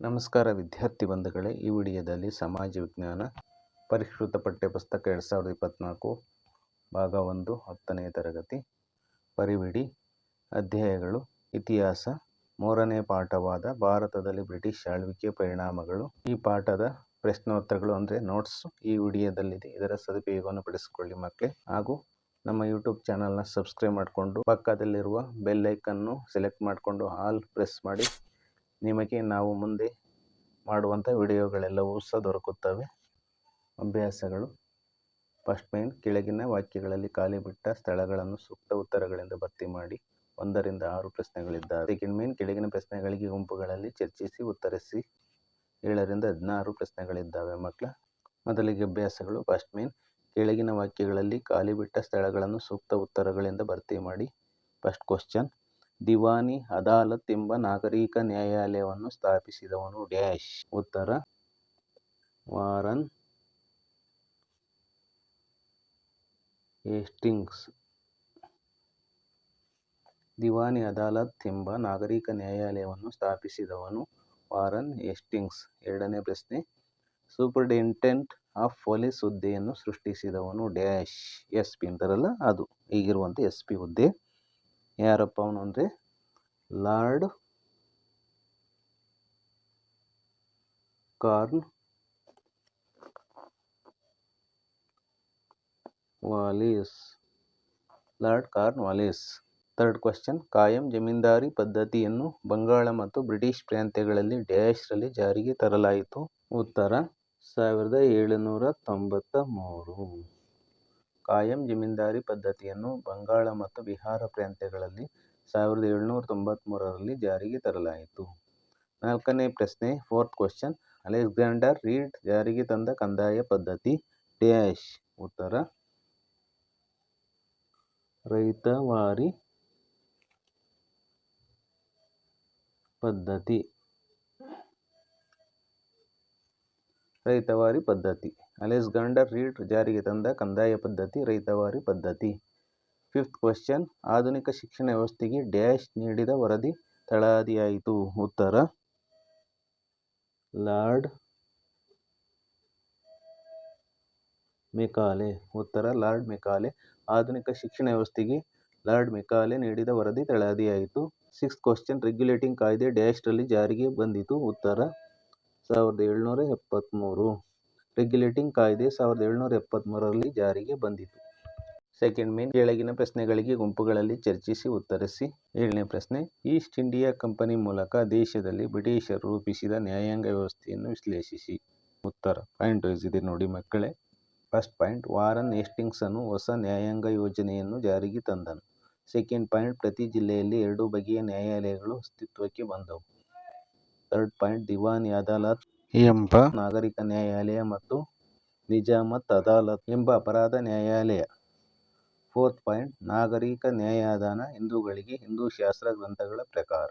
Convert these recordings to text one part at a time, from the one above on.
ನಮಸ್ಕಾರ ವಿದ್ಯಾರ್ಥಿ ಬಂಧುಗಳೇ, ಈ ವಿಡಿಯೋದಲ್ಲಿ ಸಮಾಜ ವಿಜ್ಞಾನ ಪರಿಷ್ಕೃತ ಪಠ್ಯಪುಸ್ತಕ ಎರಡು ಸಾವಿರದ ಇಪ್ಪತ್ತ್ನಾಲ್ಕು ಭಾಗ ಒಂದು ಹತ್ತನೇ ತರಗತಿ ಪರಿವಿಡಿ ಅಧ್ಯಾಯಗಳು, ಇತಿಹಾಸ, ಮೂರನೇ ಪಾಠವಾದ ಭಾರತದಲ್ಲಿ ಬ್ರಿಟಿಷ್ ಆಳ್ವಿಕೆ ಪರಿಣಾಮಗಳು. ಈ ಪಾಠದ ಪ್ರಶ್ನೋತ್ತರಗಳು ಅಂದರೆ ನೋಟ್ಸ್ ಈ ವಿಡಿಯೋದಲ್ಲಿದೆ. ಇದರ ಸದುಪಯೋಗವನ್ನು ಪಡಿಸಿಕೊಳ್ಳಿ ಮಕ್ಕಳೇ. ಹಾಗೂ ನಮ್ಮ ಯೂಟ್ಯೂಬ್ ಚಾನಲ್ನ ಸಬ್ಸ್ಕ್ರೈಬ್ ಮಾಡಿಕೊಂಡು ಪಕ್ಕದಲ್ಲಿರುವ ಬೆಲ್ ಐಕನ್ನು ಸೆಲೆಕ್ಟ್ ಮಾಡಿಕೊಂಡು ಆಲ್ ಪ್ರೆಸ್ ಮಾಡಿ. ನಿಮಗೆ ನಾವು ಮುಂದೆ ಮಾಡುವಂಥ ವಿಡಿಯೋಗಳೆಲ್ಲವೂ ಸಹ ದೊರಕುತ್ತವೆ. ಅಭ್ಯಾಸಗಳು. ಫಸ್ಟ್ ಮೇನ್ ಕೆಳಗಿನ ವಾಕ್ಯಗಳಲ್ಲಿ ಖಾಲಿ ಬಿಟ್ಟ ಸ್ಥಳಗಳನ್ನು ಸೂಕ್ತ ಉತ್ತರಗಳಿಂದ ಭರ್ತಿ ಮಾಡಿ, ಒಂದರಿಂದ ಆರು ಪ್ರಶ್ನೆಗಳಿದ್ದಾವೆ ಸೆಕೆಂಡ್ ಮೇನ್ ಕೆಳಗಿನ ಪ್ರಶ್ನೆಗಳಿಗೆ ಗುಂಪುಗಳಲ್ಲಿ ಚರ್ಚಿಸಿ, ಉತ್ತರಿಸಿ. ಏಳರಿಂದ ಹದಿನಾರು ಪ್ರಶ್ನೆಗಳಿದ್ದಾವೆ ಮಕ್ಕಳ. ಮೊದಲಿಗೆ ಅಭ್ಯಾಸಗಳು. ಫಸ್ಟ್ ಮೇನ್ ಕೆಳಗಿನ ವಾಕ್ಯಗಳಲ್ಲಿ ಖಾಲಿ ಬಿಟ್ಟ ಸ್ಥಳಗಳನ್ನು ಸೂಕ್ತ ಉತ್ತರಗಳಿಂದ ಭರ್ತಿ ಮಾಡಿ ಫಸ್ಟ್ ಕ್ವಶನ್ ದಿವಾನಿ ಅದಾಲತ್ ಎಂಬ ನಾಗರಿಕ ನ್ಯಾಯಾಲಯವನ್ನು ಸ್ಥಾಪಿಸಿದವನು ಡ್ಯಾಶ್. ಉತ್ತರ, ವಾರನ್ ಹೇಸ್ಟಿಂಗ್ಸ್. ದಿವಾನಿ ಅದಾಲತ್ ಎಂಬ ನಾಗರಿಕ ನ್ಯಾಯಾಲಯವನ್ನು ಸ್ಥಾಪಿಸಿದವನು ವಾರನ್ ಹೇಸ್ಟಿಂಗ್ಸ್. ಎರಡನೇ ಪ್ರಶ್ನೆ, ಸೂಪರಿಂಟೆಂಡೆಂಟ್ ಆಫ್ ಪೊಲೀಸ್ ಹುದ್ದೆಯನ್ನು ಸೃಷ್ಟಿಸಿದವನು ಡ್ಯಾಶ್. ಎಸ್ ಪಿ ಅಂತಾರಲ್ಲ ಅದು ಈಗಿರುವಂಥ ಎಸ್ ಪಿ ಹುದ್ದೆ. ಯಾರಪ್ಪ ಅವನು ಅಂದರೆ? Lord Cornwallis. Lord Cornwallis. Third question ಕಾಯಂ ಜಮೀನ್ದಾರಿ ಪದ್ಧತಿಯನ್ನು ಬಂಗಾಳ ಮತ್ತು ಬ್ರಿಟಿಷ್ ಪ್ರಾಂತ್ಯಗಳಲ್ಲಿ ಡ್ಯಾಶ್ರಲ್ಲಿ ಜಾರಿಗೆ ತರಲಾಯಿತು. ಉತ್ತರ, ಸಾವಿರದ ಏಳುನೂರ ತೊಂಬತ್ತ ಮೂರು. ಕಾಯಂ ಜಮೀನ್ದಾರಿ ಪದ್ಧತಿಯನ್ನು ಬಂಗಾಳ ಮತ್ತು ಬಿಹಾರ ಪ್ರಾಂತ್ಯಗಳಲ್ಲಿ ಸಾವಿರದ ಏಳುನೂರ ತೊಂಬತ್ತ್ಮೂರರಲ್ಲಿ ಜಾರಿಗೆ ತರಲಾಯಿತು. ನಾಲ್ಕನೇ ಪ್ರಶ್ನೆ, ಫೋರ್ತ್ ಕ್ವಶನ್, ಅಲೆಕ್ಸಾಂಡರ್ ರೀಡ್ ಜಾರಿಗೆ ತಂದ ಕಂದಾಯ ಪದ್ಧತಿ ಡ್ಯಾಶ್. ಉತ್ತರ, ರೈತವಾರಿ ಪದ್ಧತಿ. ರೈತವಾರಿ ಪದ್ಧತಿ. ಅಲೆಕ್ಸಾಂಡರ್ ರೀಡ್ ಜಾರಿಗೆ ತಂದ ಕಂದಾಯ ಪದ್ಧತಿ, ರೈತವಾರಿ ಪದ್ಧತಿ. ಫಿಫ್ತ್ ಕ್ವಶನ್ ಆಧುನಿಕ ಶಿಕ್ಷಣ ವ್ಯವಸ್ಥೆಗೆ ಡ್ಯಾಶ್ ನೀಡಿದ ವರದಿ ತಳಹದಿಯಾಯಿತು ಉತ್ತರ, ಲಾರ್ಡ್ ಮೆಕಾಲೆ. ಉತ್ತರ, ಲಾರ್ಡ್ ಮೆಕಾಲೆ. ಆಧುನಿಕ ಶಿಕ್ಷಣ ವ್ಯವಸ್ಥೆಗೆ ಲಾರ್ಡ್ ಮೆಕಾಲೆ ನೀಡಿದ ವರದಿ ತಳಹದಿಯಾಯಿತು ಸಿಕ್ಸ್ ಕ್ವಶನ್ ರೆಗ್ಯುಲೇಟಿಂಗ್ ಕಾಯ್ದೆ ಡ್ಯಾಶ್ನಲ್ಲಿ ಜಾರಿಗೆ ಬಂದಿತು. ಉತ್ತರ, ಸಾವಿರದ ಏಳುನೂರ ಎಪ್ಪತ್ತ್ಮೂರು ರೆಗ್ಯುಲೇಟಿಂಗ್ ಕಾಯ್ದೆ ಸಾವಿರದ ಏಳುನೂರ ಎಪ್ಪತ್ತ್ಮೂರರಲ್ಲಿ ಜಾರಿಗೆ ಬಂದಿತು. ಸೆಕೆಂಡ್ ಮೇನ್ ಕೆಳಗಿನ ಪ್ರಶ್ನೆಗಳಿಗೆ ಗುಂಪುಗಳಲ್ಲಿ ಚರ್ಚಿಸಿ ಉತ್ತರಿಸಿ. ಏಳನೇ ಪ್ರಶ್ನೆ, ಈಸ್ಟ್ ಇಂಡಿಯಾ ಕಂಪನಿ ಮೂಲಕ ದೇಶದಲ್ಲಿ ಬ್ರಿಟಿಷರು ರೂಪಿಸಿದ ನ್ಯಾಯಾಂಗ ವ್ಯವಸ್ಥೆಯನ್ನು ವಿಶ್ಲೇಷಿಸಿ. ಉತ್ತರ, ಪಾಯಿಂಟ್ ವೈಸ್ ಇದೆ ನೋಡಿ ಮಕ್ಕಳೇ. ಫಸ್ಟ್ ಪಾಯಿಂಟ್, ವಾರನ್ ಏಸ್ಟಿಂಗ್ಸನು ಹೊಸ ನ್ಯಾಯಾಂಗ ಯೋಜನೆಯನ್ನು ಜಾರಿಗೆ ತಂದನು. ಸೆಕೆಂಡ್ ಪಾಯಿಂಟ್, ಪ್ರತಿ ಜಿಲ್ಲೆಯಲ್ಲಿ ಎರಡು ಬಗೆಯ ನ್ಯಾಯಾಲಯಗಳು ಅಸ್ತಿತ್ವಕ್ಕೆ ಬಂದವು. ಥರ್ಡ್ ಪಾಯಿಂಟ್, ದಿವಾನಿ ಅದಾಲತ್ ಎಂಬ ನಾಗರಿಕ ನ್ಯಾಯಾಲಯ ಮತ್ತು ನಿಜಾಮತ್ ಅದಾಲತ್ ಎಂಬ ಅಪರಾಧ ನ್ಯಾಯಾಲಯ. ಫೋರ್ತ್ ಪಾಯಿಂಟ್, ನಾಗರಿಕ ನ್ಯಾಯದಾನ ಹಿಂದೂಗಳಿಗೆ ಹಿಂದೂ ಶಾಸ್ತ್ರ ಗ್ರಂಥಗಳ ಪ್ರಕಾರ.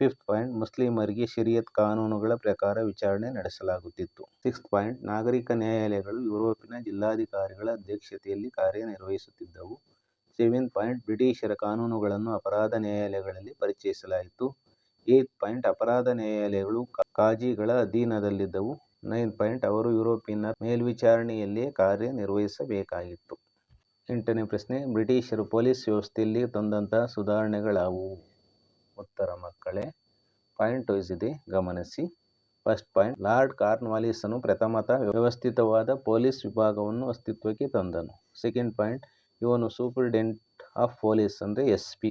ಫಿಫ್ತ್ ಪಾಯಿಂಟ್, ಮುಸ್ಲಿಮರಿಗೆ ಶರಿಯತ್ ಕಾನೂನುಗಳ ಪ್ರಕಾರ ವಿಚಾರಣೆ ನಡೆಸಲಾಗುತ್ತಿತ್ತು. ಸಿಕ್ಸ್ತ್ ಪಾಯಿಂಟ್, ನಾಗರಿಕ ನ್ಯಾಯಾಲಯಗಳು ಯುರೋಪಿನ ಜಿಲ್ಲಾಧಿಕಾರಿಗಳ ಅಧ್ಯಕ್ಷತೆಯಲ್ಲಿ ಕಾರ್ಯನಿರ್ವಹಿಸುತ್ತಿದ್ದವು. ಸೆವೆಂತ್ ಪಾಯಿಂಟ್, ಬ್ರಿಟಿಷರ ಕಾನೂನುಗಳನ್ನು ಅಪರಾಧ ನ್ಯಾಯಾಲಯಗಳಲ್ಲಿ ಪರಿಚಯಿಸಲಾಯಿತು. ಏತ್ ಪಾಯಿಂಟ್ ಅಪರಾಧ ನ್ಯಾಯಾಲಯಗಳು ಕಾಜಿಗಳ ಅಧೀನದಲ್ಲಿದ್ದವು. ನೈನ್ ಪಾಯಿಂಟ್ ಅವರು ಯುರೋಪಿನ ಮೇಲ್ವಿಚಾರಣೆಯಲ್ಲಿಯೇ ಕಾರ್ಯನಿರ್ವಹಿಸಬೇಕಾಗಿತ್ತು. ಎಂಟನೇ ಪ್ರಶ್ನೆ, ಬ್ರಿಟಿಷರು ಪೊಲೀಸ್ ವ್ಯವಸ್ಥೆಯಲ್ಲಿ ತಂದಂತಹ ಸುಧಾರಣೆಗಳಾವುವು? ಉತ್ತರ, ಮಕ್ಕಳೇ, ಪಾಯಿಂಟ್ ವೈಸ್ ಇದೆ ಗಮನಿಸಿ. ಫಸ್ಟ್ ಪಾಯಿಂಟ್, ಲಾರ್ಡ್ ಕಾರ್ನ್ವಾಲಿಸನು ಪ್ರಥಮತಃ ವ್ಯವಸ್ಥಿತವಾದ ಪೊಲೀಸ್ ವಿಭಾಗವನ್ನು ಅಸ್ತಿತ್ವಕ್ಕೆ ತಂದನು. ಸೆಕೆಂಡ್ ಪಾಯಿಂಟ್, ಇವನು ಸೂಪರಿಂಟೆಂಡೆಂಟ್ ಆಫ್ ಪೊಲೀಸ್ ಅಂದರೆ ಎಸ್ ಪಿ.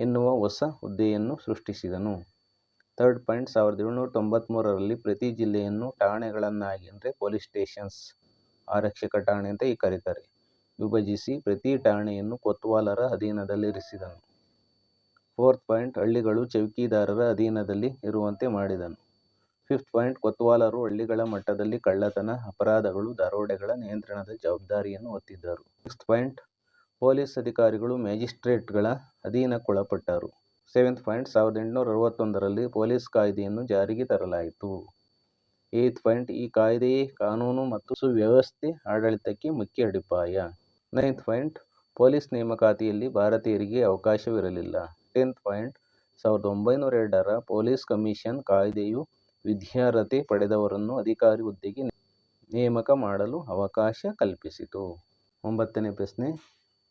ಎನ್ನುವ ಹೊಸ ಹುದ್ದೆಯನ್ನು ಸೃಷ್ಟಿಸಿದನು. ಥರ್ಡ್ ಪಾಯಿಂಟ್, ಸಾವಿರದ ಏಳುನೂರ ತೊಂಬತ್ತ್ಮೂರರಲ್ಲಿ ಪ್ರತಿ ಜಿಲ್ಲೆಯನ್ನು ಠಾಣೆಗಳನ್ನಾಗಿ ಅಂದರೆ ಪೊಲೀಸ್ ಸ್ಟೇಷನ್ಸ್ ಆರಕ್ಷಕ ಠಾಣೆ ಅಂತ ಈ ಕರೀತಾರೆ. ವಿಭಜಿಸಿ ಪ್ರತಿ ಠಾಣೆಯನ್ನು ಕೊತ್ವಾಲರ ಅಧೀನದಲ್ಲಿರಿಸಿದನು ಫೋರ್ತ್ ಪಾಯಿಂಟ್, ಹಳ್ಳಿಗಳು ಚೌಕಿದಾರರ ಅಧೀನದಲ್ಲಿ ಇರುವಂತೆ ಮಾಡಿದನು. ಫಿಫ್ತ್ ಪಾಯಿಂಟ್, ಕೊತ್ವಾಲರು ಹಳ್ಳಿಗಳ ಮಟ್ಟದಲ್ಲಿ ಕಳ್ಳತನ, ಅಪರಾಧಗಳು, ದರೋಡೆಗಳ ನಿಯಂತ್ರಣದ ಜವಾಬ್ದಾರಿಯನ್ನು ಹೊತ್ತಿದ್ದರು. ಸಿಕ್ಸ್ತ್ ಪಾಯಿಂಟ್ ಪೊಲೀಸ್ ಅಧಿಕಾರಿಗಳು ಮ್ಯಾಜಿಸ್ಟ್ರೇಟ್ಗಳ ಅಧೀನಕ್ಕೊಳಪಟ್ಟರು. ಸೆವೆಂತ್ ಪಾಯಿಂಟ್ ಸಾವಿರದ ಎಂಟುನೂರ ಅರವತ್ತೊಂದರಲ್ಲಿ ಪೊಲೀಸ್ ಕಾಯ್ದೆಯನ್ನು ಜಾರಿಗೆ ತರಲಾಯಿತು. ಏತ್ ಪಾಯಿಂಟ್ ಈ ಕಾಯ್ದೆಯೇ ಕಾನೂನು ಮತ್ತು ಸುವ್ಯವಸ್ಥೆ ಆಡಳಿತಕ್ಕೆ ಮುಖ್ಯ ಅಡಿಪಾಯ. ನೈನ್ತ್ ಪಾಯಿಂಟ್ ಪೊಲೀಸ್ ನೇಮಕಾತಿಯಲ್ಲಿ ಭಾರತೀಯರಿಗೆ ಅವಕಾಶವಿರಲಿಲ್ಲ. ಟೆಂತ್ ಪಾಯಿಂಟ್ ಸಾವಿರದ ಒಂಬೈನೂರ ಎರಡರ ಪೊಲೀಸ್ ಕಮಿಷನ್ ಕಾಯ್ದೆಯು ವಿದ್ಯಾರ್ಹತೆ ಪಡೆದವರನ್ನು ಅಧಿಕಾರಿ ಹುದ್ದೆಗೆ ನೇಮಕ ಮಾಡಲು ಅವಕಾಶ ಕಲ್ಪಿಸಿತು. ಒಂಬತ್ತನೇ ಪ್ರಶ್ನೆ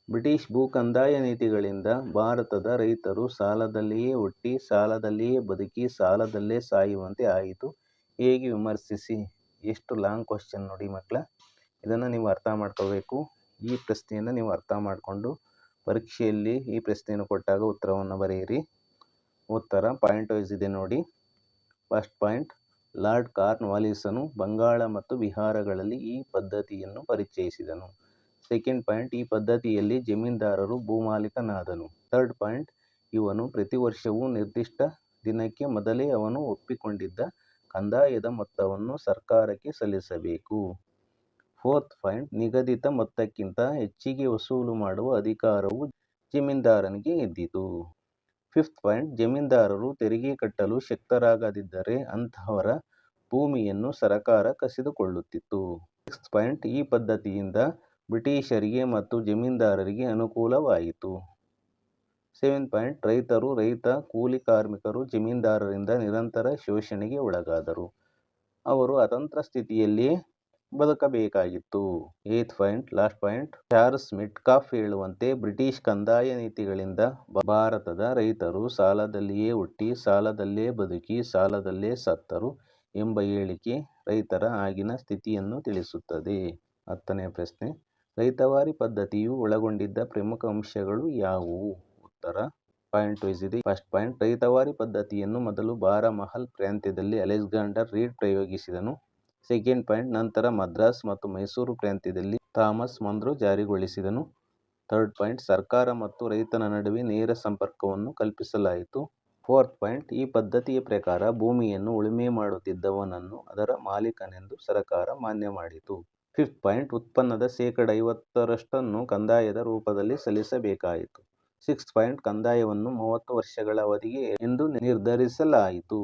ಬ್ರಿಟಿಷ್ ಭೂ ಕಂದಾಯ ನೀತಿಗಳಿಂದ ಭಾರತದ ರೈತರು ಸಾಲದಲ್ಲಿಯೇ ಹುಟ್ಟಿ, ಸಾಲದಲ್ಲಿಯೇ ಬದುಕಿ, ಸಾಲದಲ್ಲೇ ಸಾಯುವಂತೆ ಆಯಿತು. ಹೇಗೆ ವಿಮರ್ಶಿಸಿ? ಎಷ್ಟು ಲಾಂಗ್ ಕ್ವಶನ್ ನೋಡಿ ಮಕ್ಕಳ ಇದನ್ನು ನೀವು ಅರ್ಥ ಮಾಡ್ಕೋಬೇಕು. ಈ ಪ್ರಶ್ನೆಯನ್ನು ನೀವು ಅರ್ಥ ಮಾಡಿಕೊಂಡು ಪರೀಕ್ಷೆಯಲ್ಲಿ ಈ ಪ್ರಶ್ನೆಯನ್ನು ಕೊಟ್ಟಾಗ ಉತ್ತರವನ್ನು ಬರೆಯಿರಿ. ಉತ್ತರ ಪಾಯಿಂಟ್ ವೈಸ್ ಇದೆ ನೋಡಿ. ಫಸ್ಟ್ ಪಾಯಿಂಟ್ ಲಾರ್ಡ್ ಕಾರ್ನ್ ವಾಲಿಸನು ಬಂಗಾಳ ಮತ್ತು ಬಿಹಾರಗಳಲ್ಲಿ ಈ ಪದ್ಧತಿಯನ್ನು ಪರಿಚಯಿಸಿದನು. ಸೆಕೆಂಡ್ ಪಾಯಿಂಟ್ ಈ ಪದ್ಧತಿಯಲ್ಲಿ ಜಮೀನ್ದಾರರು ಭೂಮಾಲೀಕನಾದನು. ಥರ್ಡ್ ಪಾಯಿಂಟ್ ಇವನು ಪ್ರತಿ ವರ್ಷವೂ ನಿರ್ದಿಷ್ಟ ದಿನಕ್ಕೆ ಮೊದಲೇ ಅವನು ಒಪ್ಪಿಕೊಂಡಿದ್ದ ಕಂದಾಯದ ಮೊತ್ತವನ್ನು ಸರ್ಕಾರಕ್ಕೆ ಸಲ್ಲಿಸಬೇಕು. ಫೋರ್ತ್ ಪಾಯಿಂಟ್ ನಿಗದಿತ ಮೊತ್ತಕ್ಕಿಂತ ಹೆಚ್ಚಿಗೆ ವಸೂಲು ಮಾಡುವ ಅಧಿಕಾರವು ಜಮೀನ್ದಾರನಿಗೆ ಇದ್ದಿತು. ಫಿಫ್ತ್ ಪಾಯಿಂಟ್ ಜಮೀನ್ದಾರರು ತೆರಿಗೆ ಕಟ್ಟಲು ಶಕ್ತರಾಗದಿದ್ದರೆ ಅಂತಹವರ ಭೂಮಿಯನ್ನು ಸರಕಾರ ಕಸಿದುಕೊಳ್ಳುತ್ತಿತ್ತು. ಸಿಕ್ಸ್ತ್ ಪಾಯಿಂಟ್ ಈ ಪದ್ಧತಿಯಿಂದ ಬ್ರಿಟಿಷರಿಗೆ ಮತ್ತು ಜಮೀನ್ದಾರರಿಗೆ ಅನುಕೂಲವಾಯಿತು. ಸೆವೆನ್ ಪಾಯಿಂಟ್ ರೈತರು, ರೈತ, ಕೂಲಿ ಕಾರ್ಮಿಕರು, ಜಮೀನ್ದಾರರಿಂದ ನಿರಂತರ ಶೋಷಣೆಗೆ ಒಳಗಾದರು. ಅವರು ಅತಂತ್ರ ಸ್ಥಿತಿಯಲ್ಲಿಯೇ ಬದುಕಬೇಕಾಗಿತ್ತು. Eighth point, last point, Charles Metcalfe ಹೇಳುವಂತೆ ಬ್ರಿಟಿಷ್ ಕಂದಾಯ ನೀತಿಗಳಿಂದ ಭಾರತದ ರೈತರು ಸಾಲದಲ್ಲಿಯೇ ಹುಟ್ಟಿ, ಸಾಲದಲ್ಲೇ ಬದುಕಿ, ಸಾಲದಲ್ಲೇ ಸತ್ತರು ಎಂಬ ಹೇಳಿಕೆ ರೈತರ ಆಗಿನ ಸ್ಥಿತಿಯನ್ನು ತಿಳಿಸುತ್ತದೆ. ಹತ್ತನೇ ಪ್ರಶ್ನೆ ರೈತವಾರಿ ಪದ್ಧತಿಯು ಒಳಗೊಂಡಿದ್ದ ಪ್ರಮುಖ ಅಂಶಗಳು ಯಾವುವು? ಉತ್ತರ. ಪಾಯಿಂಟ್ ವೈಸ್ ಇದೆ. ಫಸ್ಟ್ ಪಾಯಿಂಟ್, ರೈತವಾರಿ ಪದ್ಧತಿಯನ್ನು ಮೊದಲು ಬಾರಾಮಹಲ್ ಪ್ರಾಂತ್ಯದಲ್ಲಿ ಅಲೆಕ್ಸಾಂಡರ್ ರೀಡ್ ಪ್ರಯೋಗಿಸಿದನು. ಸೆಕೆಂಡ್ ಪಾಯಿಂಟ್, ನಂತರ ಮದ್ರಾಸ್ ಮತ್ತು ಮೈಸೂರು ಪ್ರಾಂತ್ಯದಲ್ಲಿ ಥಾಮಸ್ ಮಂದ್ರೋ ಜಾರಿಗೊಳಿಸಿದನು. ಥರ್ಡ್ ಪಾಯಿಂಟ್, ಸರ್ಕಾರ ಮತ್ತು ರೈತನ ನಡುವೆ ನೇರ ಸಂಪರ್ಕವನ್ನು ಕಲ್ಪಿಸಲಾಯಿತು. ಫೋರ್ತ್ ಪಾಯಿಂಟ್, ಈ ಪದ್ಧತಿಯ ಪ್ರಕಾರ ಭೂಮಿಯನ್ನು ಉಳುಮೆ ಮಾಡುತ್ತಿದ್ದವನನ್ನು ಅದರ ಮಾಲೀಕನೆಂದು ಸರಕಾರ ಮಾನ್ಯ ಮಾಡಿತು. ಫಿಫ್ತ್ ಪಾಯಿಂಟ್ ಉತ್ಪನ್ನದ ಶೇಕಡ ಐವತ್ತರಷ್ಟನ್ನು ಕಂದಾಯದ ರೂಪದಲ್ಲಿ ಸಲ್ಲಿಸಬೇಕಾಯಿತು. ಸಿಕ್ಸ್ ಪಾಯಿಂಟ್ ಕಂದಾಯವನ್ನು ಮೂವತ್ತು ವರ್ಷಗಳ ಅವಧಿಗೆ ಎಂದು ನಿರ್ಧರಿಸಲಾಯಿತು.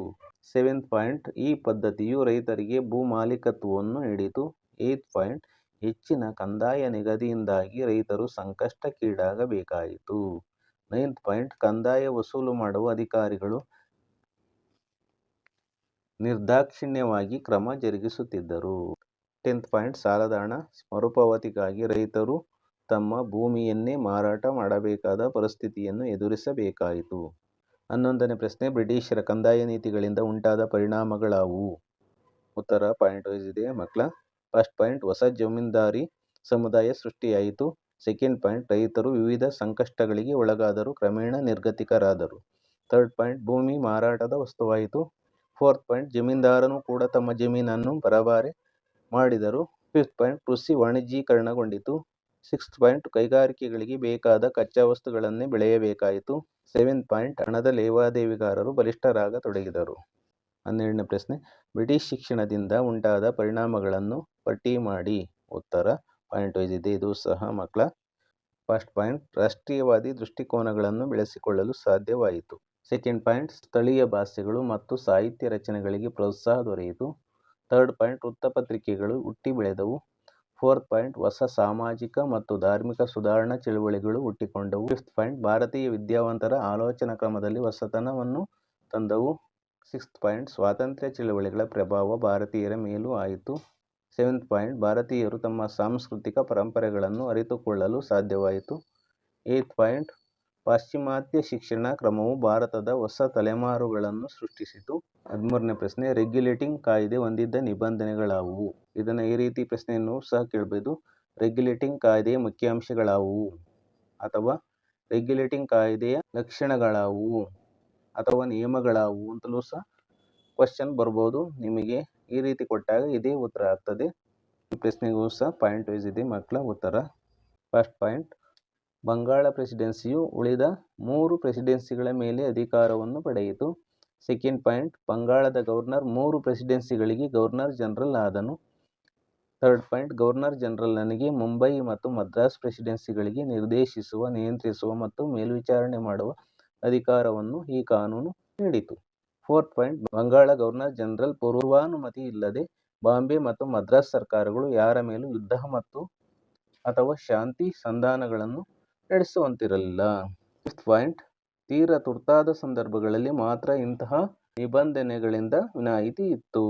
ಸೆವೆಂತ್ ಪಾಯಿಂಟ್ ಈ ಪದ್ಧತಿಯು ರೈತರಿಗೆ ಭೂ ಮಾಲೀಕತ್ವವನ್ನು ನೀಡಿತು. ಏತ್ ಪಾಯಿಂಟ್ ಹೆಚ್ಚಿನ ಕಂದಾಯ ನಿಗದಿಯಿಂದಾಗಿ ರೈತರು ಸಂಕಷ್ಟಕ್ಕೀಡಾಗಬೇಕಾಯಿತು. ನೈನ್ತ್ ಪಾಯಿಂಟ್ ಕಂದಾಯ ವಸೂಲು ಮಾಡುವ ಅಧಿಕಾರಿಗಳು ನಿರ್ದಾಕ್ಷಿಣ್ಯವಾಗಿ ಕ್ರಮ ಜರುಗಿಸುತ್ತಿದ್ದರು. ಟೆಂತ್ ಪಾಯಿಂಟ್ ಸಾಲದ ಹಣ ಮರುಪಾವತಿಗಾಗಿ ರೈತರು ತಮ್ಮ ಭೂಮಿಯನ್ನೇ ಮಾರಾಟ ಮಾಡಬೇಕಾದ ಪರಿಸ್ಥಿತಿಯನ್ನು ಎದುರಿಸಬೇಕಾಯಿತು. ಹನ್ನೊಂದನೇ ಪ್ರಶ್ನೆ, ಬ್ರಿಟಿಷರ ಕಂದಾಯ ನೀತಿಗಳಿಂದ ಉಂಟಾದ ಪರಿಣಾಮಗಳಾವುವು ಉತ್ತರ, ಪಾಯಿಂಟ್ ವೈಸ್ ಇದೆ ಮಕ್ಕಳ. ಫಸ್ಟ್ ಪಾಯಿಂಟ್, ಹೊಸ ಜಮೀನ್ದಾರಿ ಸಮುದಾಯ ಸೃಷ್ಟಿಯಾಯಿತು. ಸೆಕೆಂಡ್ ಪಾಯಿಂಟ್, ರೈತರು ವಿವಿಧ ಸಂಕಷ್ಟಗಳಿಗೆ ಒಳಗಾದರು ಕ್ರಮೇಣ ನಿರ್ಗತಿಕರಾದರು. ಥರ್ಡ್ ಪಾಯಿಂಟ್, ಭೂಮಿ ಮಾರಾಟದ ವಸ್ತುವಾಯಿತು. ಫೋರ್ತ್ ಪಾಯಿಂಟ್, ಜಮೀನ್ದಾರನು ಕೂಡ ತಮ್ಮ ಜಮೀನನ್ನು ಬರಬಾರೆ ಮಾಡಿದರು ಫಿಫ್ತ್ ಪಾಯಿಂಟ್ ಕೃಷಿ ವಾಣಿಜ್ಯೀಕರಣಗೊಂಡಿತು. ಸಿಕ್ಸ್ತ್ ಪಾಯಿಂಟ್ ಕೈಗಾರಿಕೆಗಳಿಗೆ ಬೇಕಾದ ಕಚ್ಚಾ ವಸ್ತುಗಳನ್ನೇ ಬೆಳೆಯಬೇಕಾಯಿತು. ಸೆವೆಂತ್ ಪಾಯಿಂಟ್ ಹಣದ ಲೇವಾದೇವಿಗಾರರು ಬಲಿಷ್ಠರಾಗತೊಡಗಿದರು. ಹನ್ನೆರಡನೇ ಪ್ರಶ್ನೆ, ಬ್ರಿಟಿಷ್ ಶಿಕ್ಷಣದಿಂದ ಉಂಟಾದ ಪರಿಣಾಮಗಳನ್ನು ಪಟ್ಟಿ ಮಾಡಿ. ಉತ್ತರ, ಪಾಯಿಂಟ್ ವೈಸ್ ಇದೆ ಇದು ಸಹ ಮಕ್ಕಳ ಫಸ್ಟ್ ಪಾಯಿಂಟ್, ರಾಷ್ಟ್ರೀಯವಾದಿ ದೃಷ್ಟಿಕೋನಗಳನ್ನು ಬೆಳೆಸಿಕೊಳ್ಳಲು ಸಾಧ್ಯವಾಯಿತು. ಸೆಕೆಂಡ್ ಪಾಯಿಂಟ್, ಸ್ಥಳೀಯ ಭಾಷೆಗಳು ಮತ್ತು ಸಾಹಿತ್ಯ ರಚನೆಗಳಿಗೆ ಪ್ರೋತ್ಸಾಹ ದೊರೆಯಿತು. ಥರ್ಡ್ ಪಾಯಿಂಟ್ ವೃತ್ತಪತ್ರಿಕೆಗಳು ಹುಟ್ಟಿ ಬೆಳೆದವು. ಫೋರ್ತ್ ಪಾಯಿಂಟ್ ಹೊಸ ಸಾಮಾಜಿಕ ಮತ್ತು ಧಾರ್ಮಿಕ ಸುಧಾರಣಾ ಚಳುವಳಿಗಳು ಹುಟ್ಟಿಕೊಂಡವು. ಫಿಫ್ತ್ ಪಾಯಿಂಟ್ ಭಾರತೀಯ ವಿದ್ಯಾವಂತರ ಆಲೋಚನಾ ಕ್ರಮದಲ್ಲಿ ಹೊಸತನವನ್ನು ತಂದವು. ಸಿಕ್ಸ್ತ್ ಪಾಯಿಂಟ್ ಸ್ವಾತಂತ್ರ್ಯ ಚಳುವಳಿಗಳ ಪ್ರಭಾವ ಭಾರತೀಯರ ಮೇಲೂ ಆಯಿತು. ಸೆವೆಂತ್ ಪಾಯಿಂಟ್ ಭಾರತೀಯರು ತಮ್ಮ ಸಾಂಸ್ಕೃತಿಕ ಪರಂಪರೆಗಳನ್ನು ಅರಿತುಕೊಳ್ಳಲು ಸಾಧ್ಯವಾಯಿತು. ಏತ್ ಪಾಯಿಂಟ್ ಪಾಶ್ಚಿಮಾತ್ಯ ಶಿಕ್ಷಣ ಕ್ರಮವು ಭಾರತದ ಹೊಸ ತಲೆಮಾರುಗಳನ್ನು ಸೃಷ್ಟಿಸಿತು. ಹದಿಮೂರನೇ ಪ್ರಶ್ನೆ, ರೆಗ್ಯುಲೇಟಿಂಗ್ ಕಾಯ್ದೆ ಹೊಂದಿದ್ದ ನಿಬಂಧನೆಗಳಾವುವು? ಇದನ್ನು ಈ ರೀತಿ ಪ್ರಶ್ನೆಯನ್ನು ಸಹ ಕೇಳಬಹುದು ರೆಗ್ಯುಲೇಟಿಂಗ್ ಕಾಯ್ದೆಯ ಮುಖ್ಯಾಂಶಗಳಾವುವು? ಅಥವಾ ರೆಗ್ಯುಲೇಟಿಂಗ್ ಕಾಯ್ದೆಯ ಲಕ್ಷಣಗಳಾವುವು? ಅಥವಾ ನಿಯಮಗಳಾವುವು ಅಂತಲೂ ಸಹ ಕ್ವಶನ್ ಬರ್ಬೋದು. ನಿಮಗೆ ಈ ರೀತಿ ಕೊಟ್ಟಾಗ ಇದೇ ಉತ್ತರ ಆಗ್ತದೆ. ಈ ಪ್ರಶ್ನೆಗೂ ಸಹ ಪಾಯಿಂಟ್ ವೈಸ್ ಇದೆ ಮಕ್ಕಳ ಉತ್ತರ. ಫಸ್ಟ್ ಪಾಯಿಂಟ್ ಬಂಗಾಳ ಪ್ರೆಸಿಡೆನ್ಸಿಯು ಉಳಿದ ಮೂರು ಪ್ರೆಸಿಡೆನ್ಸಿಗಳ ಮೇಲೆ ಅಧಿಕಾರವನ್ನು ಪಡೆಯಿತು. ಸೆಕೆಂಡ್ ಪಾಯಿಂಟ್ ಬಂಗಾಳದ ಗವರ್ನರ್ ಮೂರು ಪ್ರೆಸಿಡೆನ್ಸಿಗಳಿಗೆ ಗವರ್ನರ್ ಜನರಲ್ ಆದನು. ಥರ್ಡ್ ಪಾಯಿಂಟ್ ಗವರ್ನರ್ ಜನರಲ್ ನನಗೆ ಮುಂಬೈ ಮತ್ತು ಮದ್ರಾಸ್ ಪ್ರೆಸಿಡೆನ್ಸಿಗಳಿಗೆ ನಿರ್ದೇಶಿಸುವ, ನಿಯಂತ್ರಿಸುವ ಮತ್ತು ಮೇಲ್ವಿಚಾರಣೆ ಮಾಡುವ ಅಧಿಕಾರವನ್ನು ಈ ಕಾನೂನು ನೀಡಿತು. Fourth point Bengal governor general ಪೂರ್ವಾನುಮತಿ ಇಲ್ಲದೆ ಬಾಂಬೆ ಮತ್ತು ಮದ್ರಾಸ್ ಸರ್ಕಾರಗಳು ಯಾರ ಮೇಲೂ ಯುದ್ಧ ಮತ್ತು ಅಥವಾ ಶಾಂತಿ ಸಂಧಾನಗಳನ್ನು ನಡೆಸುವಂತಿರಲಿಲ್ಲ. ಫಿಫ್ತ್ ಪಾಯಿಂಟ್ ತೀರ ತುರ್ತಾದ ಸಂದರ್ಭಗಳಲ್ಲಿ ಮಾತ್ರ ಇಂತಹ ನಿಬಂಧನೆಗಳಿಂದ ವಿನಾಯಿತಿ ಇತ್ತು.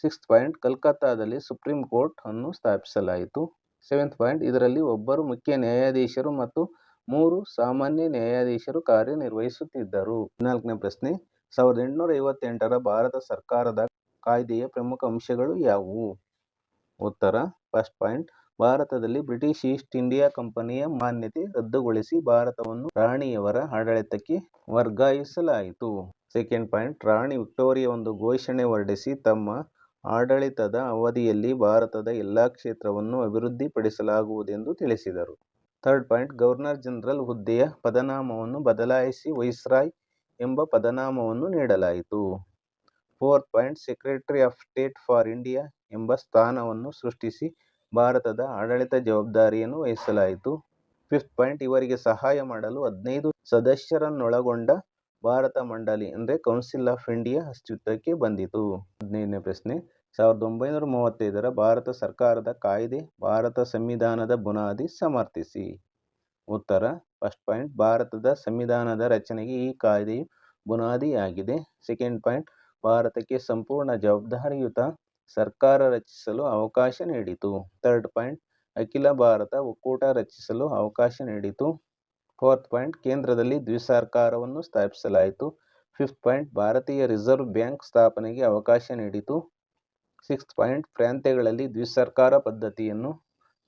ಸಿಕ್ಸ್ತ್ ಪಾಯಿಂಟ್ ಕಲ್ಕತ್ತಾದಲ್ಲಿ ಸುಪ್ರೀಂ ಕೋರ್ಟ್ ಅನ್ನು ಸ್ಥಾಪಿಸಲಾಯಿತು. ಸೆವೆಂತ್ ಪಾಯಿಂಟ್ ಇದರಲ್ಲಿ ಒಬ್ಬರು ಮುಖ್ಯ ನ್ಯಾಯಾಧೀಶರು ಮತ್ತು ಮೂರು ಸಾಮಾನ್ಯ ನ್ಯಾಯಾಧೀಶರು ಕಾರ್ಯನಿರ್ವಹಿಸುತ್ತಿದ್ದರು. ನಾಲ್ಕನೇ ಪ್ರಶ್ನೆ, ಸಾವಿರದ ಎಂಟುನೂರ ಐವತ್ತೆಂಟರ ಭಾರತ ಸರ್ಕಾರದ ಕಾಯ್ದೆಯ ಪ್ರಮುಖ ಅಂಶಗಳು ಯಾವುವು? ಉತ್ತರ ಫಸ್ಟ್ ಪಾಯಿಂಟ್ ಭಾರತದಲ್ಲಿ ಬ್ರಿಟಿಷ್ ಈಸ್ಟ್ ಇಂಡಿಯಾ ಕಂಪನಿಯ ಮಾನ್ಯತೆ ರದ್ದುಗೊಳಿಸಿ ಭಾರತವನ್ನು ರಾಣಿಯವರ ಆಡಳಿತಕ್ಕೆ ವರ್ಗಾಯಿಸಲಾಯಿತು. ಸೆಕೆಂಡ್ ಪಾಯಿಂಟ್, ರಾಣಿ ವಿಕ್ಟೋರಿಯಾ ಒಂದು ಘೋಷಣೆ ಹೊರಡಿಸಿ ತಮ್ಮ ಆಡಳಿತದ ಅವಧಿಯಲ್ಲಿ ಭಾರತದ ಎಲ್ಲಾ ಕ್ಷೇತ್ರವನ್ನು ಅಭಿವೃದ್ಧಿಪಡಿಸಲಾಗುವುದೆಂದು ತಿಳಿಸಿದರು. ಥರ್ಡ್ ಪಾಯಿಂಟ್, ಗವರ್ನರ್ ಜನರಲ್ ಹುದ್ದೆಯ ಪದನಾಮವನ್ನು ಬದಲಾಯಿಸಿ ವೈಸ್ರಾಯ್ ಎಂಬ ಪದನಾಮವನ್ನು ನೀಡಲಾಯಿತು. Fourth point, secretary of state for India ಎಂಬ ಸ್ಥಾನವನ್ನು ಸೃಷ್ಟಿಸಿ ಭಾರತದ ಆಡಳಿತ ಜವಾಬ್ದಾರಿಯನ್ನು ವಹಿಸಲಾಯಿತು. ಫಿಫ್ತ್ ಪಾಯಿಂಟ್, ಇವರಿಗೆ ಸಹಾಯ ಮಾಡಲು ಹದಿನೈದು ಸದಸ್ಯರನ್ನೊಳಗೊಂಡ ಭಾರತ ಮಂಡಳಿ, ಅಂದರೆ ಕೌನ್ಸಿಲ್ ಆಫ್ ಇಂಡಿಯಾ ಅಸ್ತಿತ್ವಕ್ಕೆ ಬಂದಿತು. ಹದಿನೈದನೇ ಪ್ರಶ್ನೆ, ಸಾವಿರದ ಒಂಬೈನೂರ ಮೂವತ್ತೈದರ ಭಾರತ ಸರ್ಕಾರದ ಕಾಯ್ದೆ, ಭಾರತ ಸಂವಿಧಾನದ ಬುನಾದಿ ಸಮರ್ಥಿಸಿ. ಉತ್ತರ, ಫಸ್ಟ್ ಪಾಯಿಂಟ್, ಭಾರತದ ಸಂವಿಧಾನದ ರಚನೆಗೆ ಈ ಕಾಯ್ದೆಯು ಬುನಾದಿಯಾಗಿದೆ. ಸೆಕೆಂಡ್ ಪಾಯಿಂಟ್, ಭಾರತಕ್ಕೆ ಸಂಪೂರ್ಣ ಜವಾಬ್ದಾರಿಯುತ ಸರ್ಕಾರ ರಚಿಸಲು ಅವಕಾಶ ನೀಡಿತು. ಥರ್ಡ್ ಪಾಯಿಂಟ್, ಅಖಿಲ ಭಾರತ ಒಕ್ಕೂಟ ರಚಿಸಲು ಅವಕಾಶ ನೀಡಿತು. ಫೋರ್ತ್ ಪಾಯಿಂಟ್, ಕೇಂದ್ರದಲ್ಲಿ ದ್ವಿಸರ್ಕಾರವನ್ನು ಸ್ಥಾಪಿಸಲಾಯಿತು. ಫಿಫ್ತ್ ಪಾಯಿಂಟ್, ಭಾರತೀಯ ರಿಸರ್ವ್ ಬ್ಯಾಂಕ್ ಸ್ಥಾಪನೆಗೆ ಅವಕಾಶ ನೀಡಿತು. ಸಿಕ್ಸ್ತ್ ಪಾಯಿಂಟ್, ಪ್ರಾಂತ್ಯಗಳಲ್ಲಿ ದ್ವಿಸರ್ಕಾರ ಪದ್ಧತಿಯನ್ನು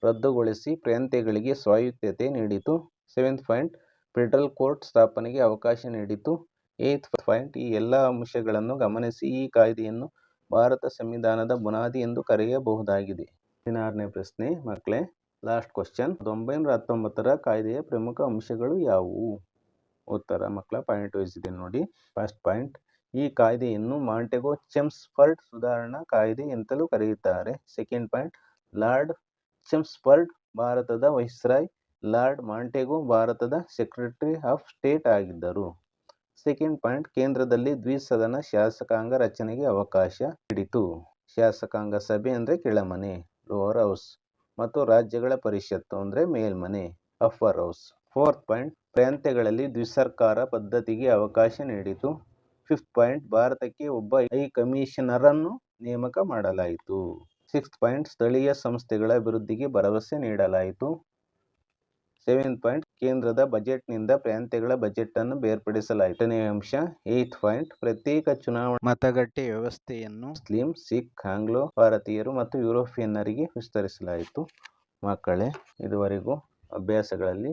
ರದ್ದುಗೊಳಿಸಿ ಪ್ರಾಂತ್ಯಗಳಿಗೆ ಸ್ವಾಯತ್ತತೆ ನೀಡಿತು. ಸೆವೆಂತ್ ಪಾಯಿಂಟ್, ಫೆಡರಲ್ ಕೋರ್ಟ್ ಸ್ಥಾಪನೆಗೆ ಅವಕಾಶ ನೀಡಿತು. ಏತ್ ಪಾಯಿಂಟ್, ಈ ಎಲ್ಲ ಅಂಶಗಳನ್ನು ಗಮನಿಸಿ, ಈ ಕಾಯ್ದೆಯನ್ನು ಭಾರತ ಸಂವಿಧಾನದ ಬುನಾದಿ ಎಂದು ಕರೆಯಬಹುದಾಗಿದೆ. ಹದಿನಾರನೇ ಪ್ರಶ್ನೆ, ಮಕ್ಕಳೇ ಲಾಸ್ಟ್ ಕ್ವಶನ್ ಒಂಬೈನೂರ ಹತ್ತೊಂಬತ್ತರ ಕಾಯ್ದೆಯ ಪ್ರಮುಖ ಅಂಶಗಳು ಯಾವುವು? ಉತ್ತರ, ಮಕ್ಕಳ ಪಾಯಿಂಟ್ ವೈಸ್ ಇದೆ ನೋಡಿ. ಫಸ್ಟ್ ಪಾಯಿಂಟ್ ಈ ಕಾಯ್ದೆಯನ್ನು ಮಾಂಟೆಗೋ ಚೆಮ್ಸ್ಫರ್ಡ್ ಸುಧಾರಣಾ ಕಾಯ್ದೆ ಎಂತಲೂ ಕರೆಯುತ್ತಾರೆ. ಸೆಕೆಂಡ್ ಪಾಯಿಂಟ್ ಲಾರ್ಡ್ ಚೆಮ್ಸ್ಫರ್ಡ್ ಭಾರತದ ವೈಸ್ರಾಯ್ ಲಾರ್ಡ್ ಮಾಂಟೆಗೋ ಭಾರತದ ಸೆಕ್ರೆಟರಿ ಆಫ್ ಸ್ಟೇಟ್ ಆಗಿದ್ದರು. ಸೆಕೆಂಡ್ ಪಾಯಿಂಟ್ ಕೇಂದ್ರದಲ್ಲಿ ದ್ವಿಸದನ ಶಾಸಕಾಂಗ ರಚನೆಗೆ ಅವಕಾಶ ನೀಡಿತು. ಶಾಸಕಾಂಗ ಸಭೆ ಅಂದರೆ ಕೆಳಮನೆ, ಲೋವರ್ ಹೌಸ್ ಮತ್ತು ರಾಜ್ಯಗಳ ಪರಿಷತ್ತು ಅಂದರೆ ಮೇಲ್ಮನೆ, ಅಪ್ಪರ್ ಹೌಸ್. ಫೋರ್ತ್ ಪಾಯಿಂಟ್, ಪ್ರಾಂತ್ಯಗಳಲ್ಲಿ ದ್ವಿಸರ್ಕಾರ ಪದ್ಧತಿಗೆ ಅವಕಾಶ ನೀಡಿತು. ಫಿಫ್ತ್ ಪಾಯಿಂಟ್, ಭಾರತಕ್ಕೆ ಒಬ್ಬ ಹೈ ಕಮಿಷನರನ್ನು ನೇಮಕ ಮಾಡಲಾಯಿತು. ಸಿಕ್ಸ್ತ್ ಪಾಯಿಂಟ್, ಸ್ಥಳೀಯ ಸಂಸ್ಥೆಗಳ ಅಭಿವೃದ್ಧಿಗೆ ಭರವಸೆ ನೀಡಲಾಯಿತು. ಸೆವೆಂತ್ ಪಾಯಿಂಟ್ ಕೇಂದ್ರದ ಬಜೆಟ್ನಿಂದ ಪ್ರಾಂತ್ಯಗಳ ಬಜೆಟ್ ಅನ್ನು ಬೇರ್ಪಡಿಸಲಾಯಿತು. ಎಂಟನೇ ಅಂಶ ಏತ್ ಪಾಯಿಂಟ್ ಪ್ರತ್ಯೇಕ ಚುನಾವಣಾ ಮತಗಟ್ಟೆ ವ್ಯವಸ್ಥೆಯನ್ನು ಮುಸ್ಲಿಂ ಸಿಖ್ ಆಂಗ್ಲೋ ಭಾರತೀಯರು ಮತ್ತು ಯುರೋಪಿಯನ್ನರಿಗೆ ವಿಸ್ತರಿಸಲಾಯಿತು. ಮಕ್ಕಳೇ ಇದುವರೆಗೂ ಅಭ್ಯಾಸಗಳಲ್ಲಿ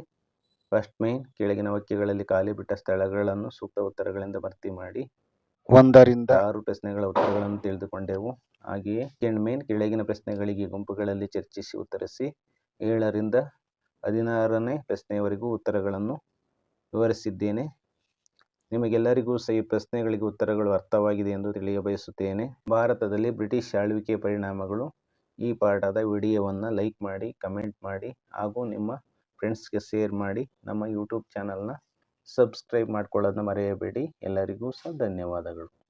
ಫಸ್ಟ್ ಮೈನ್ ಕೆಳಗಿನ ವಾಕ್ಯಗಳಲ್ಲಿ ಖಾಲಿ ಬಿಟ್ಟ ಸ್ಥಳಗಳನ್ನು ಸೂಕ್ತ ಉತ್ತರಗಳಿಂದ ಭರ್ತಿ ಮಾಡಿ ಒಂದರಿಂದ ಆರು ಪ್ರಶ್ನೆಗಳ ಉತ್ತರಗಳನ್ನು ತಿಳಿದುಕೊಂಡೆವು. ಹಾಗೆಯೇ ಸೆಕೆಂಡ್ ಮೈನ್ ಕೆಳಗಿನ ಪ್ರಶ್ನೆಗಳಿಗೆ ಗುಂಪುಗಳಲ್ಲಿ ಚರ್ಚಿಸಿ ಉತ್ತರಿಸಿ ಏಳರಿಂದ ಹದಿನಾರನೇ ಪ್ರಶ್ನೆಯವರೆಗೂ ಉತ್ತರಗಳನ್ನು ವಿವರಿಸಿದ್ದೇನೆ. ನಿಮಗೆಲ್ಲರಿಗೂ ಸಹ ಈ ಪ್ರಶ್ನೆಗಳಿಗೆ ಉತ್ತರಗಳು ಅರ್ಥವಾಗಿದೆ ಎಂದು ತಿಳಿಯ ಬಯಸುತ್ತೇನೆ. ಭಾರತದಲ್ಲಿ ಬ್ರಿಟಿಷ್ ಆಳ್ವಿಕೆ ಪರಿಣಾಮಗಳು ಈ ಪಾಠದ ವಿಡಿಯೋವನ್ನು ಲೈಕ್ ಮಾಡಿ, ಕಮೆಂಟ್ ಮಾಡಿ ಹಾಗೂ ನಿಮ್ಮ ಫ್ರೆಂಡ್ಸ್ಗೆ ಶೇರ್ ಮಾಡಿ. ನಮ್ಮ ಯೂಟ್ಯೂಬ್ ಚಾನಲ್ನ ಸಬ್ಸ್ಕ್ರೈಬ್ ಮಾಡ್ಕೊಳ್ಳೋದನ್ನ ಮರೆಯಬೇಡಿ. ಎಲ್ಲರಿಗೂ ಸಹ ಧನ್ಯವಾದಗಳು.